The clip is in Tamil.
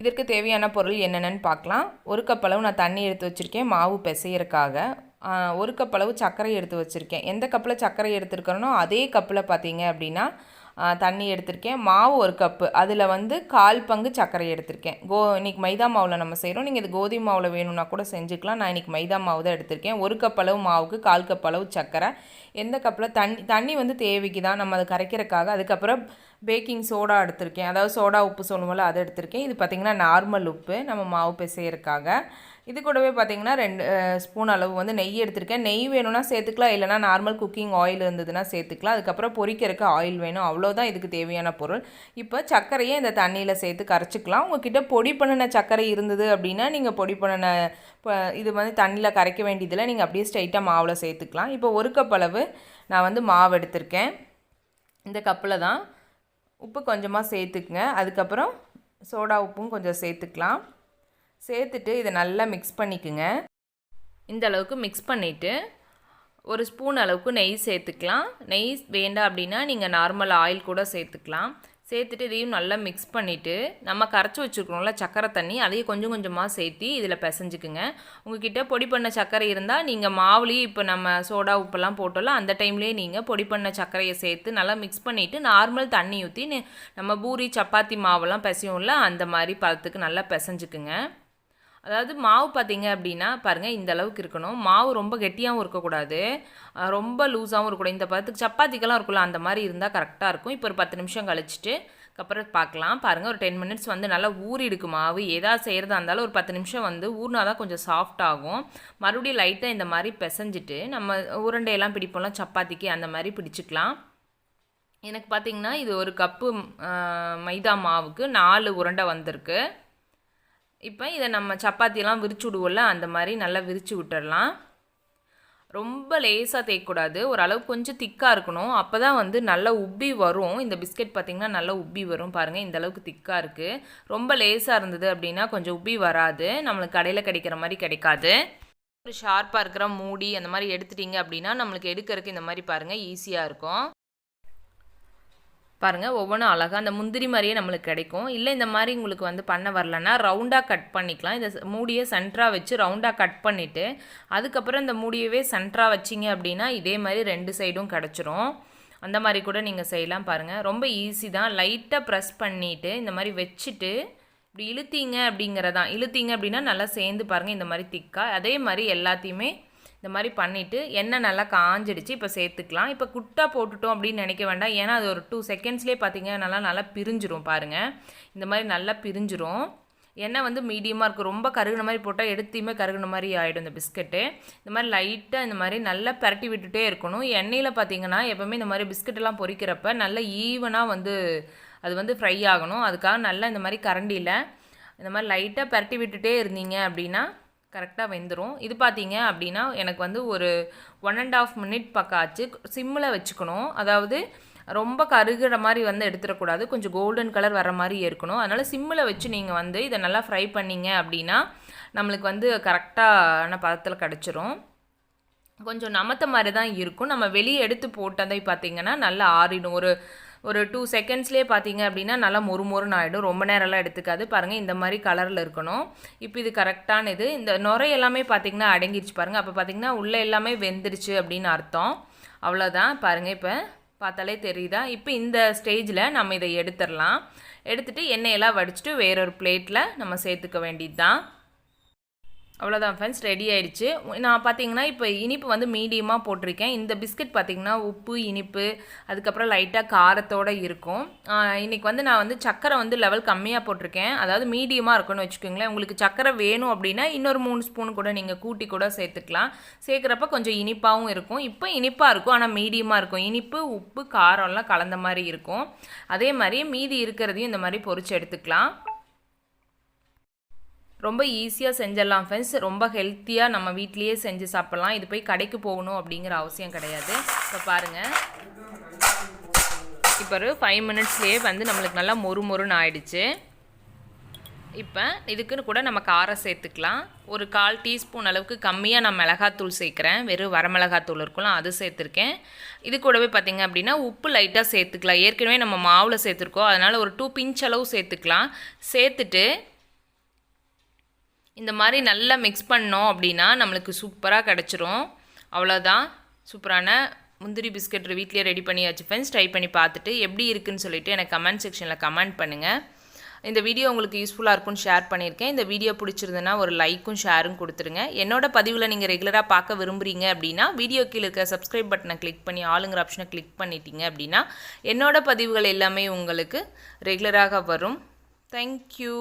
இதற்கு தேவையான பொருள் என்னென்னு பார்க்கலாம். ஒரு கப் அளவு நான் தண்ணி எடுத்து வச்சுருக்கேன் மாவு பிசையறக்காக ஒரு கப் அளவு சர்க்கரை எடுத்து வச்சுருக்கேன். எந்த கப்பில் சர்க்கரை எடுத்துருக்கிறனோ அதே கப்பில் பார்த்தீங்க அப்படின்னா தண்ணி எடுத்திருக்கேன். மாவு ஒரு கப்பு. அதில் வந்து கால் பங்கு சர்க்கரை எடுத்திருக்கேன். கோ இன்றைக்கி மைதா மாவில் நம்ம செய்கிறோம் நீங்கள் இது கோதுமை மாவில் வேணும்னா கூட செஞ்சுக்கலாம். நான் இன்றைக்கி மைதா மாவு தான் எடுத்திருக்கேன். ஒரு கப் அளவு மாவுக்கு கால் கப் அளவு சர்க்கரை. எந்த கப்பில் தண்ணி தண்ணி வந்து தேவைக்கு தான். நம்ம அதை கரைக்கிறதுக்காக. அதுக்கப்புறம் பேக்கிங் சோடா எடுத்திருக்கேன். அதாவது சோடா உப்பு சொல்லுவோம்ல அதை எடுத்திருக்கேன். இது பார்த்திங்கன்னா நார்மல் உப்பு. நம்ம மாவு பிசையறதுக்காக. இது கூடவே பார்த்திங்கன்னா ரெண்டு ஸ்பூன் அளவு வந்து நெய் எடுத்திருக்கேன். நெய் வேணும்னா சேர்த்துக்கலாம். இல்லைனா நார்மல் குக்கிங் ஆயில் இருந்ததுன்னா சேர்த்துக்கலாம். அதுக்கப்புறம் பொரிக்கிறதுக்கு ஆயில் வேணும். அவ்வளோதான் இதுக்கு தேவையான பொருள். இப்போ சர்க்கரையை இந்த தண்ணியில் சேர்த்து கரைச்சிக்கலாம். உங்ககிட்ட பொடி பண்ணின சர்க்கரை இருந்தது அப்படின்னா நீங்கள் பொடி பண்ணின இது வந்து தண்ணியில் கரைக்க வேண்டியதில்லை. நீங்கள் அப்படியே ஸ்ட்ரைட்டாக மாவில் சேர்த்துக்கலாம். இப்போ ஒரு கப் அளவு நான் வந்து மாவு எடுத்திருக்கேன். இந்த கப்பில் தான் உப்பு கொஞ்சமாக சேர்த்துக்குங்க. அதுக்கப்புறம் சோடா உப்பும் கொஞ்சம் சேர்த்துக்கலாம். சேர்த்துட்டு இதை நல்லா மிக்ஸ் பண்ணிக்குங்க. இந்த அளவுக்கு மிக்ஸ் பண்ணிவிட்டு ஒரு ஸ்பூன் அளவுக்கு நெய் சேர்த்துக்கலாம். நெய் வேண்டாம் அப்படின்னா நீங்கள் நார்மல் ஆயில் கூட சேர்த்துக்கலாம். சேர்த்துட்டு இதையும் நல்லா மிக்ஸ் பண்ணிவிட்டு நம்ம கரைச்சி வச்சுருக்கோம்ல சக்கரை தண்ணி அதையும் கொஞ்சம் கொஞ்சமாக சேர்த்து இதில் பிசைஞ்சுக்குங்க. உங்ககிட்ட பொடி பண்ண சர்க்கரை இருந்தால் நீங்கள் மாவுலேயும் இப்போ நம்ம சோடா உப்பெல்லாம் போட்டோம்ல அந்த டைம்லேயே நீங்கள் பொடி பண்ண சர்க்கரையை சேர்த்து நல்லா மிக்ஸ் பண்ணிவிட்டு நார்மல் தண்ணி ஊற்றி நம்ம பூரி சப்பாத்தி மாவெல்லாம் பிசையும்ல அந்த மாதிரி பதத்துக்கு நல்லா பிசைஞ்சுக்குங்க. அதாவது மாவு பார்த்தீங்க அப்படின்னா பாருங்கள் இந்த அளவுக்கு இருக்கணும். மாவு ரொம்ப கெட்டியாகவும் இருக்கக்கூடாது. ரொம்ப லூஸாகவும் இருக்கக்கூடாது. இந்த பதத்துக்கு சப்பாத்திக்கெல்லாம் இருக்கும்ல அந்த மாதிரி இருந்தால் கரெக்டாக இருக்கும். இப்போ ஒரு பத்து நிமிஷம் கழிச்சிட்டு அப்புறம் பார்க்கலாம். பாருங்கள் ஒரு டென் மினிட்ஸ் வந்து நல்லா ஊறிடுக்கு மாவு. ஏதாவது செய்கிறதா இருந்தாலும் ஒரு பத்து நிமிஷம் வந்து ஊறினா தான் கொஞ்சம் சாஃப்ட் ஆகும். மறுபடியும் லைட்டாக இந்த மாதிரி பிசைஞ்சிட்டு நம்ம உருண்டையெல்லாம் பிடிப்போம்லாம் சப்பாத்திக்கு அந்த மாதிரி பிடிச்சிக்கலாம். எனக்கு பார்த்தீங்கன்னா இது ஒரு கப்பு மைதா மாவுக்கு நாலு உருண்டை வந்திருக்கு. இப்போ இதை நம்ம சப்பாத்தியெல்லாம் விரிச்சு விடுவோம்ல அந்த மாதிரி நல்லா விரித்து விட்டுடலாம் ரொம்ப லேசாக தேய்க்கூடாது ஓரளவு கொஞ்சம் திக்காக இருக்கணும். அப்போ தான் வந்து நல்லா உப்பி வரும். இந்த பிஸ்கெட் பார்த்திங்கன்னா நல்லா உப்பி வரும் பாருங்கள் இந்த அளவுக்கு திக்காக இருக்குது ரொம்ப லேசாக இருந்தது அப்படின்னா கொஞ்சம் உப்பி வராது. நம்மளுக்கு கடையில் கிடைக்கிற மாதிரி கிடைக்காது. ஒரு ஷார்ப்பாக இருக்கிற மூடி அந்த மாதிரி எடுத்துட்டீங்க அப்படின்னா நம்மளுக்கு எடுக்கிறதுக்கு இந்த மாதிரி பாருங்கள் ஈஸியாக இருக்கும். பாருங்கள் ஒவ்வொன்றும் அழகாக அந்த முந்திரி மாதிரியே நம்மளுக்கு கிடைக்கும். இல்லை இந்த மாதிரி உங்களுக்கு வந்து பண்ண வரலன்னா ரவுண்டாக கட் பண்ணிக்கலாம். இந்த மூடியை சென்டராக வச்சு ரவுண்டாக கட் பண்ணிவிட்டு அதுக்கப்புறம் இந்த மூடியவே சென்டராக வச்சிங்க அப்படின்னா இதே மாதிரி ரெண்டு சைடும் கிடச்சிரும். அந்த மாதிரி கூட நீங்கள் செய்யலாம் பாருங்கள் ரொம்ப ஈஸி தான். லைட்டாக ப்ரெஸ் பண்ணிவிட்டு இந்த மாதிரி வச்சுட்டு இப்படி இழுத்தீங்க அப்படிங்கிறதான். இழுத்தீங்க அப்படின்னா நல்லா சேர்ந்து பாருங்கள் இந்த மாதிரி திக்காக அதே மாதிரி எல்லாத்தையுமே இந்த மாதிரி பண்ணிவிட்டு எண்ணெய் நல்லா காஞ்சிடுச்சு இப்போ சேர்த்துக்கலாம். இப்போ குட்டா போட்டுட்டோம் அப்படின்னு நினைக்க வேண்டாம். ஏன்னா அது ஒரு டூ செகண்ட்ஸ்லேயே பார்த்தீங்கன்னா நல்லா நல்லா பிரிஞ்சிரும் பாருங்கள் இந்த மாதிரி நல்லா பிரிஞ்சிரும். எண்ணெய் வந்து மீடியமாக இருக்கும். ரொம்ப கருகுன மாதிரி போட்டால் எடுத்தையுமே கருகுன மாதிரி ஆகிடும் இந்த பிஸ்கட்டு. இந்த மாதிரி லைட்டாக இந்த மாதிரி நல்லா பரட்டி விட்டுட்டே இருக்கணும். எண்ணெயில் பார்த்தீங்கன்னா எப்போவுமே இந்த மாதிரி பிஸ்கட்டெல்லாம் பொரிக்கிறப்ப நல்லா ஈவனாக வந்து அது வந்து ஃப்ரை ஆகணும். அதுக்காக நல்லா இந்த மாதிரி கரண்டியில் இந்த மாதிரி லைட்டாக பரட்டி விட்டுட்டே இருந்தீங்க அப்படின்னா கரெக்டாக வெந்துடும் இது பார்த்தீங்க அப்படின்னா எனக்கு வந்து ஒரு ஒன் அண்ட் ஆஃப் மினிட் பக்கம் ஆச்சு சிம்மில் வச்சுக்கணும். அதாவது ரொம்ப கருகிற மாதிரி வந்து எடுத்துடக்கூடாது. கொஞ்சம் கோல்டன் கலர் வர மாதிரி இருக்கணும் அதனால் சிம்மில் வச்சு நீங்கள் வந்து இதை நல்லா ஃப்ரை பண்ணீங்க அப்படின்னா நம்மளுக்கு வந்து கரெக்டான பதத்தில் கிடச்சிரும். கொஞ்சம் நமத்த மாதிரி தான் இருக்கும். நம்ம வெளியே எடுத்து போட்டதை பார்த்தீங்கன்னா நல்லா ஆறிடும். ஒரு ஒரு டூ செகண்ட்ஸ்லேயே பார்த்தீங்க அப்படின்னா நல்லா மொறு மொறுன்னு ஆகிடும் ரொம்ப நேரம்லாம் எடுத்துக்காது. பாருங்கள் இந்த மாதிரி கலரில் இருக்கணும். இப்போ இது கரெக்டான இது இந்த நுரை எல்லாமே பார்த்தீங்கன்னா அடங்கிருச்சு பாருங்கள் அப்போ பார்த்தீங்கன்னா உள்ளே எல்லாமே வெந்துருச்சு அப்படின்னு அர்த்தம். அவ்வளோதான் பாருங்கள் இப்போ பார்த்தாலே தெரியுதா? இப்போ இந்த ஸ்டேஜில் நம்ம இதை எடுத்துடலாம். எடுத்துகிட்டு எண்ணெயெல்லாம் வடிச்சிட்டு வேறொரு பிளேட்டில் நம்ம சேர்த்துக்க வேண்டியது தான் அவ்வளோதான் ஃப்ரெண்ட்ஸ் ரெடி ஆயிடுச்சு. நான் பார்த்தீங்கன்னா இப்போ இனிப்பு வந்து மீடியமாக போட்டிருக்கேன். இந்த பிஸ்கட் பார்த்தீங்கன்னா உப்பு இனிப்பு அதுக்கப்புறம் லைட்டாக காரத்தோடு இருக்கும். இன்றைக்கி வந்து நான் வந்து சக்கரை வந்து லெவல் கம்மியாக போட்டிருக்கேன். அதாவது மீடியமாக இருக்கும்னு வச்சுக்கோங்களேன். உங்களுக்கு சக்கரை வேணும் அப்படின்னா இன்னொரு மூணு ஸ்பூன் கூட நீங்கள் கூட்டி கூட சேர்த்துக்கலாம். சேர்க்குறப்ப கொஞ்சம் இனிப்பாகவும் இருக்கும். இப்போ இனிப்பாக இருக்கும் ஆனால் மீடியமாக இருக்கும். இனிப்பு உப்பு காரம்லாம் கலந்த மாதிரி இருக்கும். அதே மாதிரி மீதி இருக்கிறதையும் இந்த மாதிரி பொறிச்சு எடுத்துக்கலாம். ரொம்ப ஈஸியாக செஞ்சிடலாம் ஃப்ரெண்ட்ஸ் ரொம்ப ஹெல்த்தியாக நம்ம வீட்லேயே செஞ்சு சாப்பிட்லாம். இது போய் கடைக்கு போகணும் அப்படிங்கிற அவசியம் கிடையாது. இப்போ பாருங்கள் இப்போ ஒரு ஃபைவ் மினிட்ஸ்லேயே வந்து நம்மளுக்கு நல்லா மொறு மொறுன்னு ஆயிடுச்சு. இப்போ இதுக்குன்னு கூட நம்ம காரம் சேர்த்துக்கலாம். ஒரு கால் டீஸ்பூன் அளவுக்கு கம்மியாக நான் மிளகாத்தூள் சேர்க்குறேன். வெறும் வரமிளகாத்தூள் இருக்கலாம் அது சேர்த்துருக்கேன். இது கூடவே பார்த்தீங்க அப்படின்னா உப்பு லைட்டாக சேர்த்துக்கலாம். ஏற்கனவே நம்ம மாவில் சேர்த்துருக்கோம். அதனால் ஒரு டூ பிஞ்ச் அளவு சேர்த்துக்கலாம். சேர்த்துட்டு இந்த மாதிரி நல்லா மிக்ஸ் பண்ணோம் அப்படின்னா நம்மளுக்கு சூப்பராக கிடச்சிரும். அவ்வளோதான் சூப்பரான முந்திரி பிஸ்கட் வீட்லேயே ரெடி பண்ணியாச்சு ஃப்ரெண்ட்ஸ் ட்ரை பண்ணி பார்த்துட்டு எப்படி இருக்குன்னு சொல்லிவிட்டு எனக்கு கமெண்ட் செக்ஷனில் கமெண்ட் பண்ணுங்கள் இந்த வீடியோ உங்களுக்கு யூஸ்ஃபுல்லாக இருக்கும்னு ஷேர் பண்ணியிருக்கேன். இந்த வீடியோ பிடிச்சிருந்ததுன்னா ஒரு லைக்கும் ஷேரும் கொடுத்துருங்க. என்னோட பதிவில் நீங்கள் ரெகுலராக பார்க்க விரும்புகிறீங்க அப்படின்னா வீடியோ கீழே இருக்க சப்ஸ்கிரைப் பட்டனை கிளிக் பண்ணி ஆளுங்கிற ஆப்ஷனை கிளிக் பண்ணிட்டீங்க அப்படின்னா என்னோட பதிவுகள் எல்லாமே உங்களுக்கு ரெகுலராக வரும். தேங்க்யூ